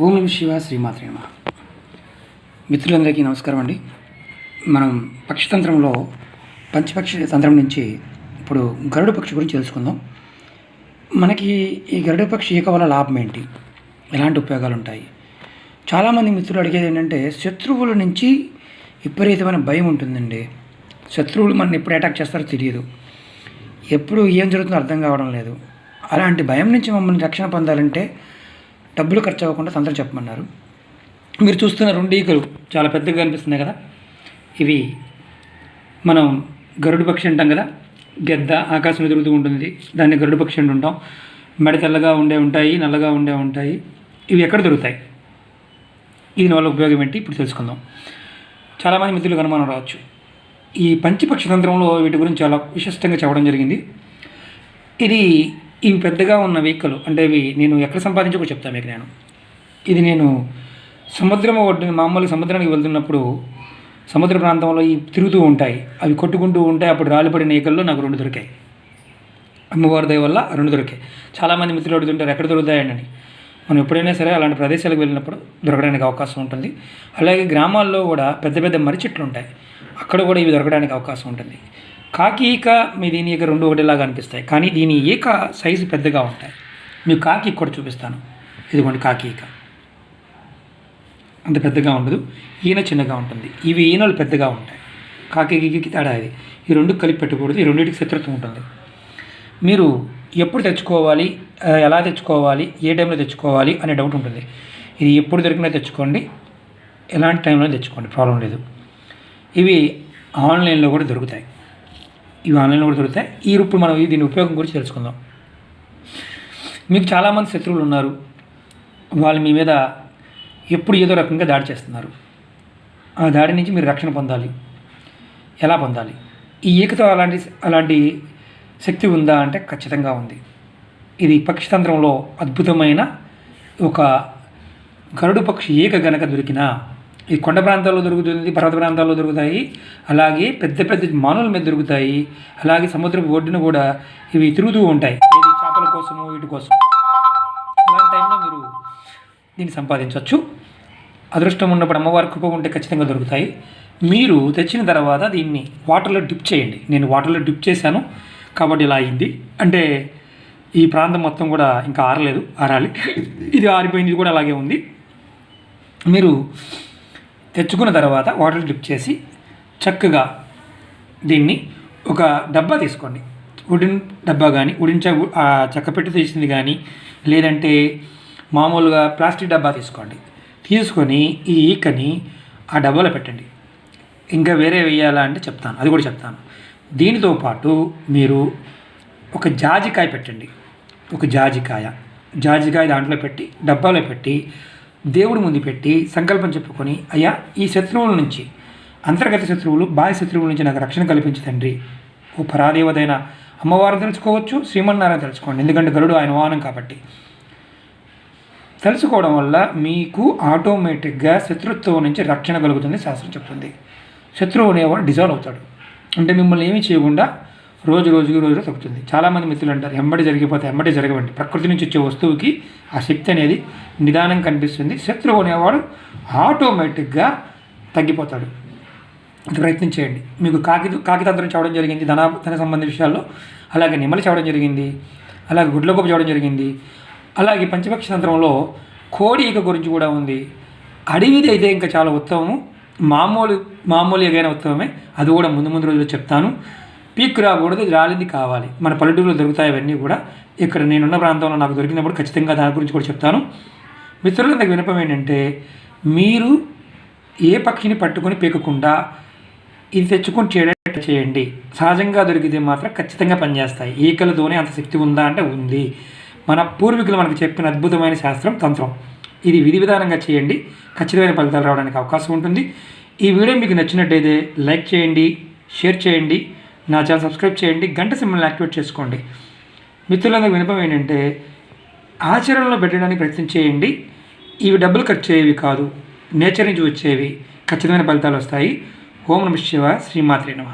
ఓం నమ శివ శ్రీమాత్రే నమ. మిత్రులందరికీ నమస్కారం అండి. మనం పక్షితంత్రంలో పంచపక్షి తంత్రం నుంచి ఇప్పుడు గరుడ పక్షి గురించి తెలుసుకుందాం. మనకి ఈ గరుడ పక్షి ఈక వల్ల లాభం ఏంటి? ఎలాంటి ఉపయోగాలు ఉంటాయి? చాలామంది మిత్రులు అడిగేది ఏంటంటే శత్రువుల నుంచి విపరీతమైన భయం ఉంటుందండి. శత్రువులు మన ఎప్పుడు అటాక్ చేస్తారో తెలియదు. ఎప్పుడు ఏం జరుగుతుందో అర్థం కావడం లేదు. అలాంటి భయం నుంచి మమ్మల్ని రక్షణ పొందాలంటే డబ్బులు ఖర్చు అవ్వకుండా తంత్రం చెప్పమన్నారు. మీరు చూస్తున్న రెండు ఈకలు చాలా పెద్దగా కనిపిస్తున్నాయి కదా? ఇవి మనం గరుడు పక్షి అంటాం కదా? గెద్ద ఆకాశంలో తిరుగుతూ ఉంటుంది. దాన్ని గరుడు పక్షి అంటుంటాం మెడ తెల్లగా ఉండే ఉంటాయి నల్లగా ఉండే ఉంటాయి. ఇవి ఎక్కడ దొరుకుతాయి? దీని వల్ల ఉపయోగం ఏంటి? ఇప్పుడు తెలుసుకుందాం. చాలామంది మిత్రులు అనుమానం రావచ్చు. ఈ పంచిపక్షి తంత్రంలో వీటి గురించి చాలా విశిష్టంగా చెప్పడం జరిగింది. ఇది ఇవి పెద్దగా ఉన్న వెహికల్ అంటే ఇవి నేను ఎక్కడ సంపాదించుకో చెప్తాను మీకు నేను. ఇది నేను సముద్రం ఒడ్డున మామూలుగా సముద్రానికి వెళ్తున్నప్పుడు సముద్ర ప్రాంతంలో ఈ తిరుగుతూ ఉంటాయి. అవి కొట్టుకుంటూ ఉంటాయి. అప్పుడు రాలిపడిన ఈకల్లో నాకు రెండు దొరికాయి. అమ్మవారి దయ వల్ల రెండు దొరికాయి. చాలామంది మిత్రులు అడుగుతుంటారు ఎక్కడ దొరుకుతాయండి మనం ఎప్పుడైనా సరే అలాంటి ప్రదేశాలకు వెళ్ళినప్పుడు దొరకడానికి అవకాశం ఉంటుంది. అలాగే గ్రామాల్లో కూడా పెద్ద పెద్ద మర్రి చెట్లు ఉంటాయి. అక్కడ కూడా ఇవి దొరకడానికి అవకాశం ఉంటుంది. కాకి ఈక మీ దీని ఈక రెండు ఒకటిలాగా అనిపిస్తాయి. కానీ దీని ఈక సైజు పెద్దగా ఉంటాయి. మీకు కాకి కూడా చూపిస్తాను. ఇదిగోండి కాకి ఈక. అంత పెద్దగా ఉండదు. ఈయన చిన్నగా ఉంటుంది. ఇవి ఈనలు పెద్దగా ఉంటాయి. కాకి ఈకకి తేడా ఇది. ఈ రెండు కలిపి పెట్టకూడదు. ఈ రెండింటికి శత్రుత్వం ఉంటుంది. మీరు ఎప్పుడు తెచ్చుకోవాలి? ఎలా తెచ్చుకోవాలి? ఏ టైంలో తెచ్చుకోవాలి? అనే డౌట్ ఉంటుంది. ఇది ఎప్పుడు దొరికినా తెచ్చుకోండి. ఎలాంటి టైంలో తెచ్చుకోండి. ప్రాబ్లం లేదు. ఇవి ఆన్లైన్లో కూడా దొరుకుతాయి. ఇవి ఆన్లైన్లో కూడా దొరుకుతాయి. ఈ ఇప్పుడు మనం దీని ఉపయోగం గురించి తెలుసుకుందాం. మీకు చాలామంది శత్రువులు ఉన్నారు. వాళ్ళు మీ మీద ఎప్పుడు ఏదో రకంగా దాడి చేస్తున్నారు. ఆ దాడి నుంచి మీరు రక్షణ పొందాలి. ఎలా పొందాలి? ఈ ఈకతో అలాంటి అలాంటి శక్తి ఉందా అంటే ఖచ్చితంగా ఉంది. ఇది పక్షితంత్రంలో అద్భుతమైన ఒక గరుడు పక్షి ఈక గనక దొరికినా ఈ కొండ ప్రాంతాల్లో దొరుకుతుంది పర్వత ప్రాంతాల్లో దొరుకుతాయి. అలాగే పెద్ద పెద్ద మానుల మీద దొరుకుతాయి. అలాగే సముద్రపు ఒడ్డున కూడా ఇవి తిరుగుతూ ఉంటాయి. చేపల కోసము వీటి కోసం అలాంటి టైంలో మీరు దీన్ని సంపాదించవచ్చు. అదృష్టం ఉన్నప్పుడు అమ్మవారి కృప ఉంటే ఖచ్చితంగా దొరుకుతాయి. మీరు తెచ్చిన తర్వాత దీన్ని వాటర్లో డిప్ చేయండి. నేను వాటర్లో డిప్ చేశాను. కాబట్టి ఇలా అయింది. అంటే ఈ ప్రాంతం మొత్తం కూడా ఇంకా ఆరలేదు ఆరాలి. ఇది ఆరిపోయింది కూడా అలాగే ఉంది. మీరు తెచ్చుకున్న తర్వాత వాటర్ డిప్ చేసి చక్కగా దీన్ని ఒక డబ్బా తీసుకోండి. వుడెన్ డబ్బా కానీ వుడెన్ చ చెక్క పెట్టి తీసింది కానీ లేదంటే మామూలుగా ప్లాస్టిక్ డబ్బా తీసుకోండి. తీసుకొని ఈ ఈకని ఆ డబ్బాలో పెట్టండి. ఇంకా వేరే వేయాలా అంటే చెప్తాను. అది కూడా చెప్తాను. దీనితో పాటు మీరు ఒక జాజికాయ పెట్టండి. ఒక జాజికాయ. జాజికాయ దాంట్లో పెట్టి డబ్బాలో పెట్టి దేవుడి ముందు పెట్టి సంకల్పం చెప్పుకొని అయ్యా ఈ శత్రువుల నుంచి అంతర్గత శత్రువులు బాహ్య శత్రువుల నుంచి నాకు రక్షణ కల్పించి తండ్రి. ఓ పరాదేవదైన అమ్మవారిని తెలుసుకోవచ్చు శ్రీమన్నారాయణ తెలుసుకోండి. ఎందుకంటే గరుడు ఆయన వాహనం కాబట్టి. తెలుసుకోవడం వల్ల మీకు ఆటోమేటిక్గా శత్రుత్వం నుంచి రక్షణ కలుగుతుంది శాస్త్రం చెప్తుంది. శత్రువు అనేవాడు డిజాల్వ్ అవుతాడు. అంటే మిమ్మల్ని ఏమీ చేయకుండా రోజు రోజుకి రోజు తగ్గుతుంది. చాలామంది మిత్రులు అంటారు ఎంబడి జరిగిపోతే ఎంబడి జరగవండి. ప్రకృతి నుంచి వచ్చే వస్తువుకి ఆ శక్తి అనేది నిదానం కనిపిస్తుంది. శత్రువు అనేవాడు ఆటోమేటిక్గా తగ్గిపోతాడు. ఇది ప్రయత్నం చేయండి. మీకు కాకి కాకితంత్రం చేయడం జరిగింది ధన ధన సంబంధ విషయాల్లో అలాగే నిమ్మలు చేయడం జరిగింది అలాగే గుడ్లగొప్ప చేయడం జరిగింది అలాగే పంచపక్ష తంత్రంలో కోడి ఈక గురించి కూడా ఉంది. అడవిది అయితే ఇంకా చాలా ఉత్తమము. మామూలు మామూలు ఏదైనా ఉత్తమమే. అది కూడా ముందు ముందు రోజుల్లో చెప్తాను. పీక్ రాకూడదు రాలింది కావాలి. మన పల్లెటూరులో దొరుకుతాయి అవన్నీ కూడా. ఇక్కడ నేనున్న ప్రాంతంలో నాకు దొరికినప్పుడు ఖచ్చితంగా దాని గురించి కూడా చెప్తాను. మిత్రులందరికి వినపం ఏంటంటే మీరు ఏ పక్షిని పట్టుకొని పీకకుండా ఇది తెచ్చుకొని చేయడం చేయండి. సహజంగా దొరికితే మాత్రం ఖచ్చితంగా పనిచేస్తాయి. ఈకలతోనే అంత శక్తి ఉందా అంటే ఉంది. మన పూర్వీకులు మనకు చెప్పిన అద్భుతమైన శాస్త్రం తంత్రం. ఇది విధి విధానంగా చేయండి. ఖచ్చితమైన ఫలితాలు రావడానికి అవకాశం ఉంటుంది. ఈ వీడియో మీకు నచ్చినట్టయితే లైక్ చేయండి షేర్ చేయండి. నా ఛానల్ సబ్స్క్రైబ్ చేయండి గంట సింబల్ని యాక్టివేట్ చేసుకోండి. మిత్రులందరికీ వినపం ఏంటంటే ఆచరణలో పెట్టడానికి ప్రయత్నం చేయండి. ఇవి డబ్బులు ఖర్చు అయ్యేవి కాదు నేచర్ నుంచి వచ్చేవి. ఖచ్చితమైన ఫలితాలు వస్తాయి. ఓం నమ శివ శ్రీమాత్రే నమ.